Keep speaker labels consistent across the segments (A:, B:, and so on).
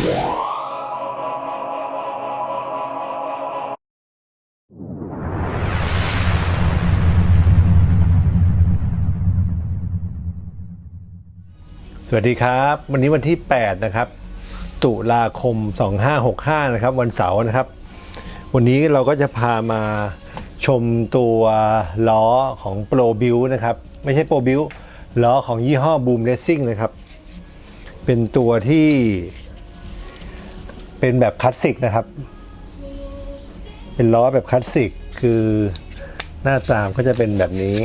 A: สวัสดีครับ วันนี้วันที่ 8 นะครับ ตุลาคม 2565 นะครับ วันเสาร์นะครับ วันนี้เราก็จะพามาชมตัวล้อของ Pro Build นะครับ ไม่ใช่ Pro Build ล้อของยี่ห้อ Boom Racing นะครับ เป็นตัวที่ เป็นแบบคลาสสิกนะครับ เป็นล้อแบบคลาสสิก คือหน้าตามก็จะเป็นแบบนี้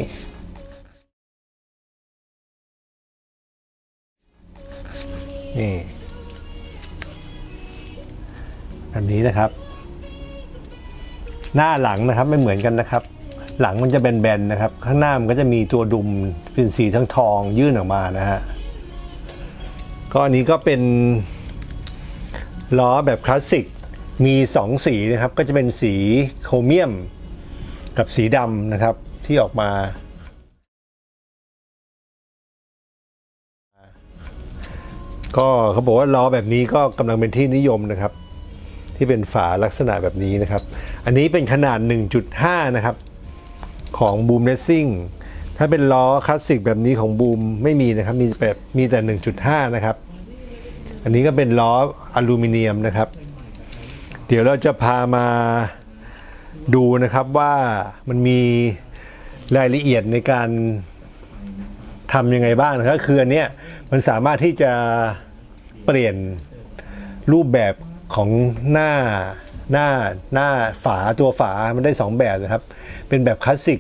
A: นี่แบบนี้นะครับ หน้าหลังนะครับไม่เหมือนกันนะครับ หลังมันจะแบนๆนะครับ ข้างหน้ามันก็จะมีตัวดุมเป็นสีทั้งทองยื่นออกมานะฮะก็อันนี้ก็เป็น ล้อแบบคลาสสิกมีสองสีนะครับ ก็จะเป็นสีโครเมียม กับสีดำนะครับที่ออกมา ก็เขาบอกว่าล้อแบบนี้ก็กำลังเป็นที่นิยมนะครับ ที่เป็นฝาลักษณะแบบนี้นะครับ อันนี้เป็นขนาด 1.5 นะครับ ของ Boom Racing ถ้าเป็นล้อคลาสสิกแบบนี้ของ Boom ไม่มีนะครับ มีแบบมีแต่ 1.5 นะครับ อันนี้ก็เป็นล้ออลูมิเนียมนะครับ เดี๋ยวเราจะพามาดูนะครับว่ามันมีรายละเอียดในการทำยังไงบ้างนะครับคืออันเนี้ยมันสามารถที่จะเปลี่ยนรูปแบบของหน้าหน้าหน้าฝาตัวฝามันได้สองแบบนะครับ เป็นแบบคลาสสิก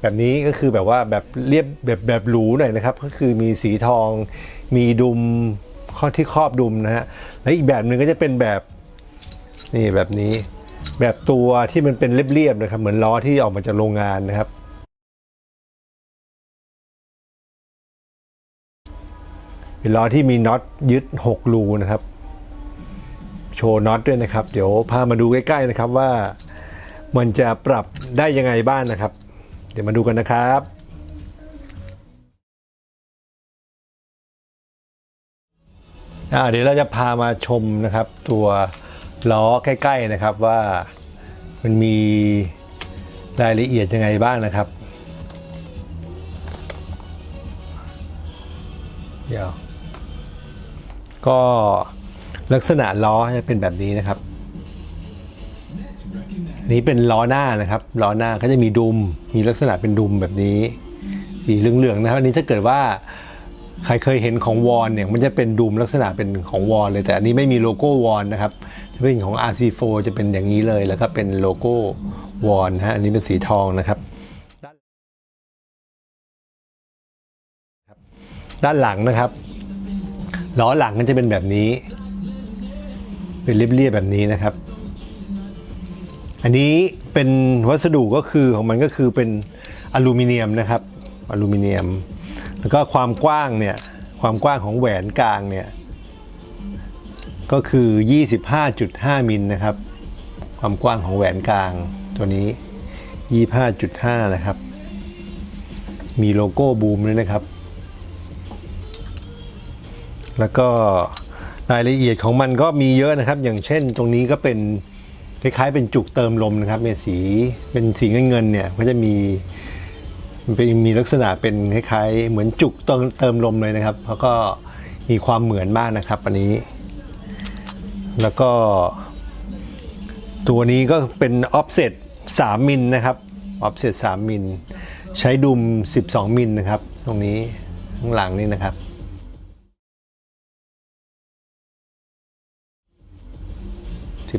A: แบบนี้ก็คือแบบว่าแบบเรียบแบบแบบหรูหน่อยนะครับ ก็คือมีสีทอง มีดุม ข้อที่ครอบดุมนะฮะแล้วอีกแบบหนึ่งก็จะเป็นแบบนี่แบบนี้ แบบตัวที่มันเป็นเรียบๆนะครับ เหมือนล้อที่ออกมาจากโรงงานนะครับ เป็นล้อที่มีน็อตยึด6รูนะครับ โชว์น็อตด้วยนะครับ เดี๋ยวพามาดูใกล้ๆนะครับว่ามันจะปรับได้ยังไงบ้างนะครับ เดี๋ยวมาดูกันนะครับ อ่าเดี๋ยวเราจะพามาชมนะครับ ตัวล้อใกล้ ๆนะครับว่ามันมีรายละเอียดยังไงบ้างนะครับ เดี๋ยว ก็ลักษณะล้อจะเป็นแบบนี้นะครับนนี้เป็นล้อหน้านะครับล้อหน้าก็จะมีดุม มีลักษณะเป็นดุมแบบนี้ สีเหลืองๆนะครับอันนี้ถ้าเกิดว่า ใครเคยเห็นของวอนเนี่ยมันจะเป็นดุมลักษณะเป็นของวอนเลย แต่อันนี้ไม่มีโลโก้วอนนะครับถ้าเป็นของ RC4 จะเป็นอย่างนี้เลยแล้วก็เป็นโลโก้วอนฮะอันนี้เป็นสีทองนะครับด้านหลังนะครับล้อหลังก็จะเป็นแบบนี้ เป็นเรียบๆแบบนี้นะครับ อันนี้เป็นวัสดุก็คือของมันก็คือเป็นอลูมิเนียมนะครับ อลูมิเนียม แล้วก็ความกว้างเนี่ยความกว้างของแหวนกลางเนี่ยก็คือ 25.5 มิลนะครับ ความกว้างของแหวนกลางตัวนี้ 25.5 นะครับ มีโลโก้บูมด้วยนะครับ แล้วก็รายละเอียดของมันก็มีเยอะนะครับ อย่างเช่นตรงนี้ก็เป็นคล้ายๆเป็นจุกเติมลมนะครับเนี่ยสีเป็นสีเงินๆเนี่ยก็จะมี มันเป็นมีลักษณะเป็นคล้ายๆ เหมือนจุกเติมเติมลมเลยนะครับแล้วก็มีความเหมือนมากนะครับอันนี้ แล้วก็ ตัวนี้ก็เป็น offset 3มิลนะครับ offset 3มิลใช้ดุม 12มิลนะครับ ตรงนี้ข้างหลังนี่นะครับ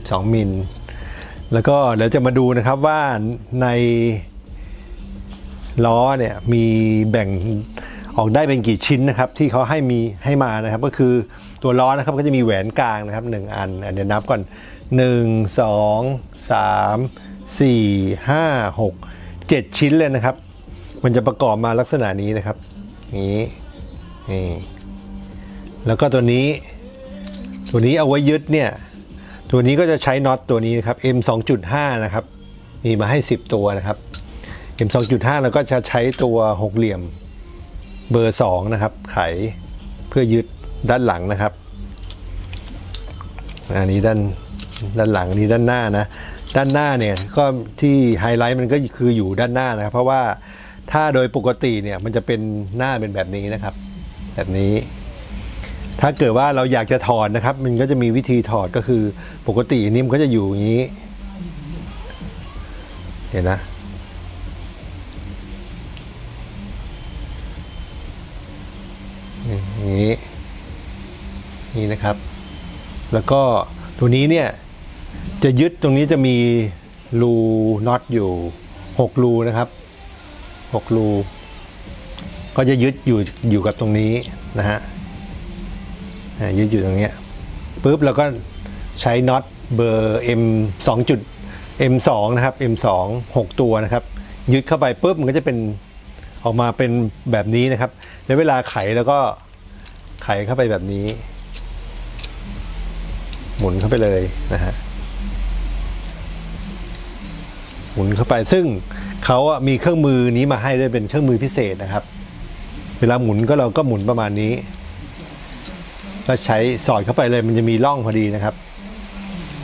A: 12มิลแล้วก็เดี๋ยวจะมาดูนะครับว่าใน ล้อเนี่ยมีแบ่งออกได้เป็นกี่ชิ้นนะครับที่เขาให้มีให้มานะครับ ก็คือตัวล้อนะครับก็จะมีแหวนกลางนะครับ1อันอันเดี๋ยวนับก่อน 1 2 3 4 5 6 7 ชิ้นเลยนะครับ มันจะประกอบมาลักษณะนี้นะครับนี้นี่แล้วก็ตัวนี้ ตัวนี้เอาไว้ยึดเนี่ยตัวนี้ก็จะใช้น็อตตัวนี้นะครับ M 2.5 นะครับ มีมาให้ 10 ตัวนะครับ M 2.5แล้วก็จะใช้ตัวหกเหลี่ยมเบอร์ 2 นะครับ ไขเพื่อยึดด้านหลังนะครับ อันนี้ด้านด้านหลังนี้ด้านหน้านะ ด้านหน้าเนี่ยก็ที่ไฮไลท์มันก็คืออยู่ด้านหน้านะครับ เพราะว่าถ้าโดยปกติเนี่ยมันจะเป็นหน้าเป็นแบบนี้นะครับ แบบนี้ ถ้าเกิดว่าเราอยากจะถอดนะครับ มันก็จะมีวิธีถอดก็คือปกตินนี้มันก็จะอยู่อย่างนี้ เห็นนะ อย่างนี้นี่นะครับ แล้วก็ตัวนี้เนี่ยจะยึดตรงนี้จะมีรูน็อตอยู่หกรูนะครับหกรูก็จะยึดอยู่อยู่กับตรงนี้นะฮะยึดอยู่ตรงนี้ปุ๊บแล้วก็ใช้น็อตเบอร์ M 2จุด M 2นะครับ M 2 6ตัวนะครับ ยึดเข้าไปปุ๊บมันก็จะเป็นออกมาเป็นแบบนี้นะครับ แล้วเวลาไขแล้วก็ไขเข้าไปแบบนี้ หมุนเข้าไปเลยนะฮะหมุนเข้าไปซึ่งเขาอะมีเครื่องมือนี้มาให้ด้วยเป็นเครื่องมือพิเศษนะครับ เวลาหมุนก็เราก็หมุนประมาณนี้ก็ใช้สอดเข้าไปเลยมันจะมีร่องพอดีนะครับ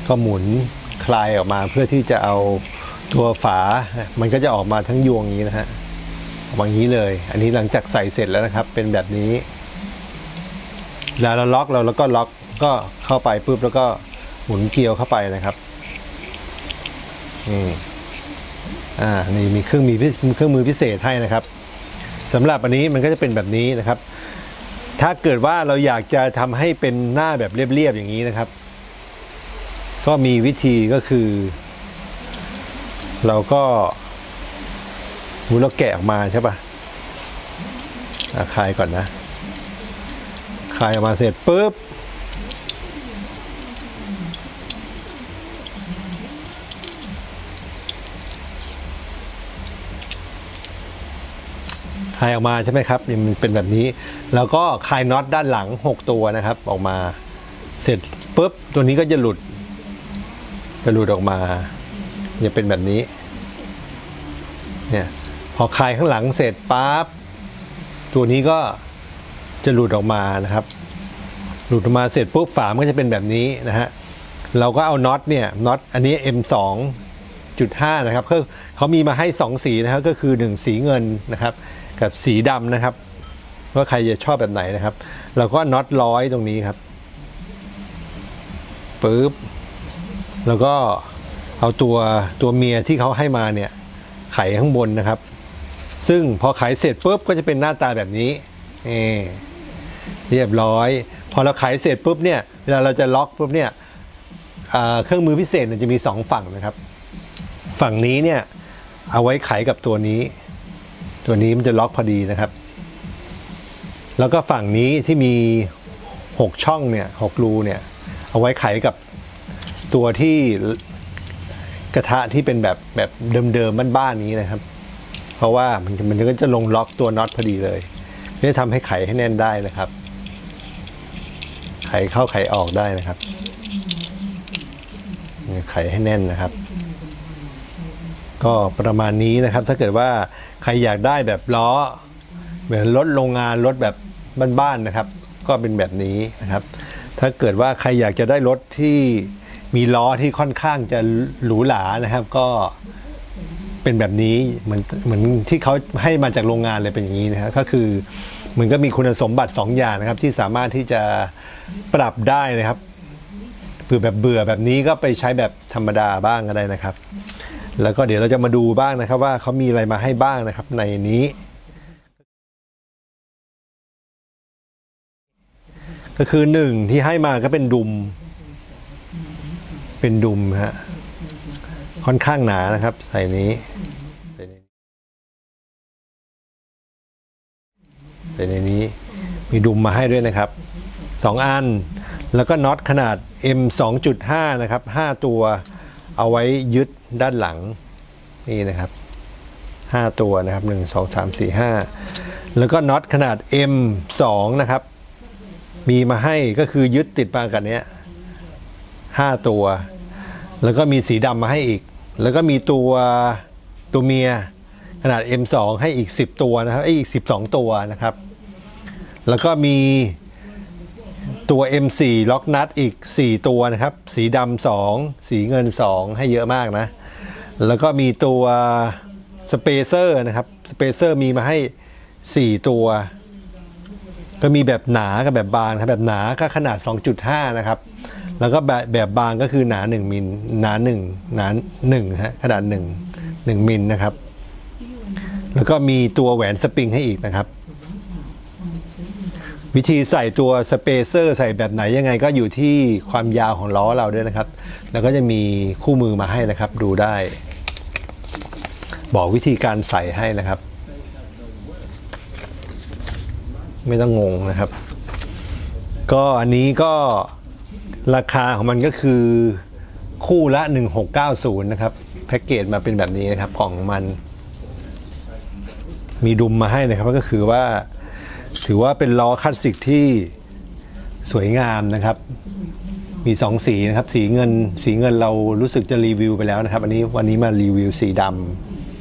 A: ก็หมุนคลายออกมาเพื่อที่จะเอาตัวฝา มันก็จะออกมาทั้งยวงนี้นะฮะ อย่างนี้เลย อันนี้หลังจากใส่เสร็จแล้วนะครับ เป็นแบบนี้ แล้วเราล็อกเราแล้วก็ล็อกก็เข้าไปปุ๊บแล้วก็หมุนเกลียวเข้าไปนะครับนี่อ่านี่มีเครื่องมีเครื่องมือพิเศษให้นะครับสำหรับอันนี้มันก็จะเป็นแบบนี้นะครับ ถ้าเกิดว่าเราอยากจะทำให้เป็นหน้าแบบเรียบๆอย่างนี้นะครับ ก็มีวิธีก็คือ เราก็ หมุนเราแกะออกมาใช่ปะ่ะคลายก่อนนะคลายออกมาเสร็จปุ๊บ คลายออกมาใช่ไหมครับมันเป็นแบบนี้ แล้วก็คลายน็อตด้านหลัง 6 ตัวนะครับ ออกมา เสร็จปุ๊บ ตัวนี้ก็จะหลุด จะหลุดออกมา จะเป็นแบบนี้ เนี่ย พอคลายข้างหลังเสร็จปั๊บตัวนี้ก็จะหลุดออกมานะครับ หลุดออกมาเสร็จปุ๊บฝามันก็จะเป็นแบบนี้นะฮะเราก็เอาน็อตเนี่ยน็อตอันนี้ M2 จุด5นะครับเขาเขามีมาให้ 2 สีนะครับก็คือ 1 สีเงินนะครับ กับสีดำนะครับ ว่าใครจะชอบแบบไหนนะครับ เราก็น็อตร้อยตรงนี้ครับปึ๊บแล้วก็เอาตัวตัวเมียที่เขาให้มาเนี่ย ไขข้างบนนะครับ ซึ่งพอไขเสร็จปุ๊บก็จะเป็นหน้าตาแบบนี้นี่เรียบร้อย พอเราไขเสร็จปุ๊บเนี่ยเวลาเราจะล็อกปุ๊บเนี่ยเครื่องมือพิเศษจะมีสองฝั่งนะครับ ฝั่งนี้เนี่ยเอาไว้ไขกับตัวนี้ ตัวนี้มันจะล็อกพอดีนะครับ แล้วก็ฝั่งนี้ที่มี 6 ช่องเนี่ยหกรูเนี่ยเอาไว้ไขกับตัวที่กระทะที่เป็นแบบแบบเดิมๆบ้านๆนี้นะครับ ราะว่ามันมันก็จะลงล็อกตัวน็อตพอดีเลยจะทำให้ไขให้แน่นได้นะครับ ไขเข้าไขออกได้นะครับไขให้แน่นนะครับ ก็ประมาณนี้นะครับ ถ้าเกิดว่าใครอยากได้แบบล้อ เหมือนรถโรงงานรถแบบบ้านๆนะครับ ก็เป็นแบบนี้นะครับ ถ้าเกิดว่าใครอยากจะได้รถที่มีล้อที่ค่อนข้างจะหรูหรานะครับ ก็ เป็นแบบนี้เหมือนเหมือนที่เขาให้มาจากโรงงานเลยเป็นอย่างนี้นะครับก็คือเหมือนก็มีคุณสมบัติ 2 อย่างนะครับ ที่สามารถที่จะปรับได้นะครับเผื่อแบบเบื่อแบบนี้ก็ไปใช้แบบธรรมดาบ้างก็ได้นะครับ แล้วก็เดี๋ยวเราจะมาดูบ้างนะครับ ว่าเขามีอะไรมาให้บ้างนะครับ ในนี้ ก็คือหนึ่งที่ให้มาก็เป็นดุม เป็นดุมฮะ ค่อนข้างหนานะครับใส่นี้ใส่ในใส่ในนี้ มีดุมมาให้ด้วยนะครับสองอัน แล้วก็น็อตขนาด M 2.5 นะครับ 5 ตัวเอาไว้ยึดด้านหลัง นี่นะครับ 5 ตัวนะครับ 1 2 3 4 5 แล้วก็น็อตขนาด M 2นะครับ มีมาให้ก็คือยึดติดมากันเนี้ย5ตัวแล้วก็มีสีดำมาให้อีก แล้วก็มีตัวตัวเมียขนาด M2 ให้อีก 10 ตัวนะครับเอ้ยอีก 12 ตัวนะครับ แล้วก็มีตัว M4 ล็อกนัดอีก 4 ตัวนะครับ สีดำ2สีเงิน 2 ให้เยอะมากนะ แล้วก็มีตัวสเปเซอร์นะครับสเปเซอร์มีมาให้ 4 ตัว ก็มีแบบหนากับแบบบางครับแบบหนาก็ขนาด 2.5 นะครับ แล้วก็แบบแบบบางก็คือหนา1มิลหนา1หนา1ฮะขนาด1 1มิลนะครับ แล้วก็มีตัวแหวนสปริงให้อีกนะครับ วิธีใส่ตัวสเปเซอร์ใส่แบบไหนยังไงก็อยู่ที่ความยาวของล้อเราด้วยนะครับ แล้วก็จะมีคู่มือมาให้นะครับ ดูได้ บอกวิธีการใส่ให้นะครับ ไม่ต้องงงนะครับ ก็อันนี้ก็ ราคาของมันก็คือคู่ละ 1690 นะครับ แพ็กเกจมาเป็นแบบนี้นะครับกล่องของมัน มีดุมมาให้นะครับก็คือว่า ถือว่าเป็นล้อคลาสสิกที่สวยงามนะครับ มีสองสีนะครับ สีเงิน สีเงินเรารู้สึกจะรีวิวไปแล้วนะครับ อันนี้วันนี้มารีวิวสีด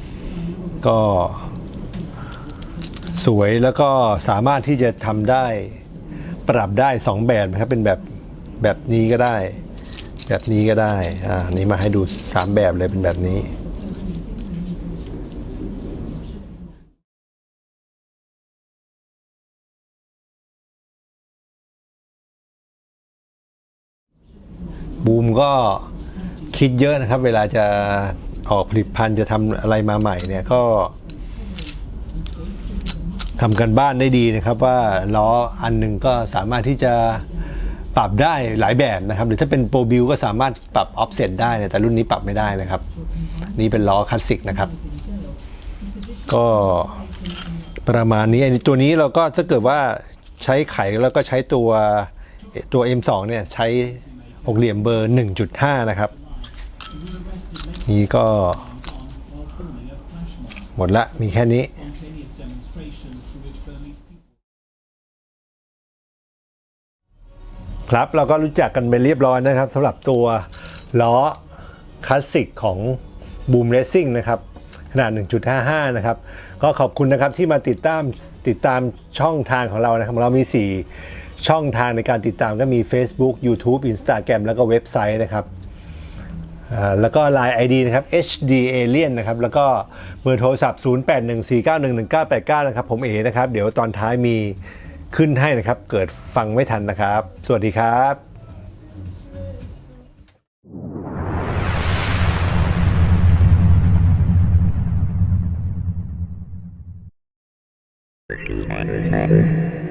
A: ำก็สวยแล้วก็สามารถที่จะทำได้ปรับได้สองแบบนะครับเป็นแบบ แบบนี้ก็ได้ แบบนี้ก็ได้อ่านนี้มาให้ดูสามแบบเลยเป็นแบบนี้บูมก็คิดเยอะนะครับ เวลาจะออกผลิตภัณฑ์จะทำอะไรมาใหม่เนี่ยก็ทำกันบ้านได้ดีนะครับว่าล้ออันหนึ่งก็สามารถที่จะ ปรับได้หลายแบบนะครับ หรือถ้าเป็นโปรบิวก็สามารถปรับออฟเซตได้นะแต่รุ่นนี้ปรับไม่ได้นะครับ นี่เป็นล้อคลาสสิกนะครับ ก็ประมาณนี้อันนี้ตัวนี้เราก็ถ้าเกิดว่าใช้ไขแล้วก็ใช้ตัวตัว M2 เนี่ยใช้หกเหลี่ยมเบอร์ 1.5 นะครับ นี่ก็ หมดละมีแค่นี้ ครับเราก็รู้จักกันไปเรียบร้อยนะครับสำหรับตัวล้อคลาสสิกของ Boom Racing นะครับขนาด 1.55 นะครับ ก็ขอบคุณนะครับที่มาติดตามติดตามช่องทางของเรานะครับ เรามี 4 ช่องทางในการติดตามก็มี Facebook YouTube Instagram แล้วก็เว็บไซต์นะครับแล้วก็ Line ID นะครับ HD Alien นะครับ แล้วก็เบอร์โทรศัพท์ 0814911989 นะครับ ผมเอนะครับ เดี๋ยวตอนท้ายมี ขึ้นให้นะครับ เกิดฟังไม่ทันนะครับ สวัสดีครับ
B: This is my